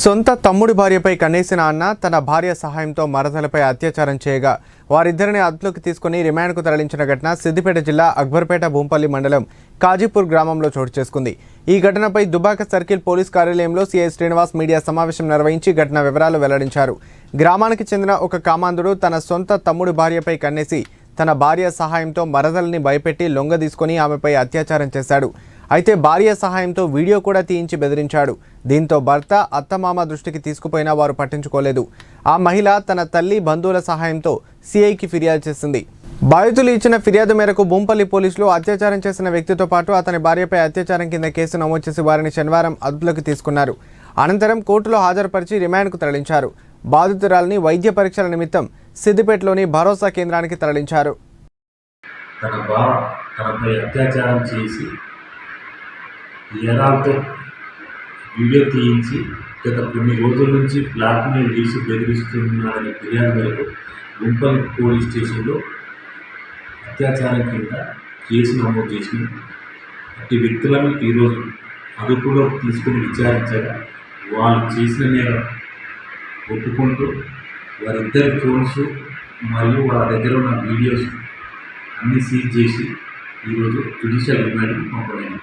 సొంత తమ్ముడి భార్యపై కన్నేసిన అన్న తన భార్య సహాయంతో మరదలపై అత్యాచారం చేయగా వారిద్దరిని అదుపులోకి తీసుకుని రిమాండ్కు తరలించిన ఘటన సిద్దిపేట జిల్లా అక్బర్పేట భూంపల్లి మండలం కాజీపూర్ గ్రామంలో చోటు చేసుకుంది. ఈ ఘటనపై దుబాక సర్కిల్ పోలీస్ కార్యాలయంలో సీఐ శ్రీనివాస్ మీడియా సమావేశం నిర్వహించి ఘటన వివరాలు వెల్లడించారు. గ్రామానికి చెందిన ఒక కామాంధుడు తన సొంత తమ్ముడి భార్యపై కన్నేసి తన భార్య సహాయంతో మరదల్ని భయపెట్టి లొంగ తీసుకుని ఆమెపై అత్యాచారం చేశాడు. అయితే భార్య సహాయంతో వీడియో కూడా తీయించి బెదిరించాడు. దీంతో భర్త అత్తమామ దృష్టికి తీసుకుపోయినా వారు పట్టించుకోలేదు. ఆ మహిళ తన తల్లి బంధువుల సహాయంతో సిఐకి ఫిర్యాదు చేసింది. బాధితులు ఇచ్చిన ఫిర్యాదు మేరకు బొంపల్లి పోలీసులు అత్యాచారం చేసిన వ్యక్తితో పాటు అతని భార్యపై అత్యాచారం కింద కేసు నమోదు చేసి వారిని శనివారం అదుపులోకి తీసుకున్నారు. అనంతరం కోర్టులో హాజరుపరిచి రిమాండ్కు తరలించారు. బాధితురాలని వైద్య పరీక్షల నిమిత్తం సిద్దిపేటలోని భరోసా కేంద్రానికి తరలించారు. తన తనపై అత్యాచారం చేసి ఎరాలతో వీడియో తీయించి గత కొన్ని రోజుల నుంచి బ్లాక్మెయిల్ చేసి బెదిరిస్తున్నాడని ఫిర్యాదు మేరకు గుంపల్ పోలీస్ స్టేషన్లో అత్యాచారం కింద కేసు నమోదు చేసింది అట్టి వ్యక్తులను ఈరోజు అదుపులో తీసుకుని విచారించగా వాళ్ళు చేసిన నేరం ఒప్పుకుంటూ వారిద్దరి ఫోన్స్ మరియు వాళ్ళ దగ్గర ఉన్న వీడియోస్ అన్నీ సీజ్ చేసి ఈరోజు జుడిషియల్ రిమాండ్కి పంపలేదు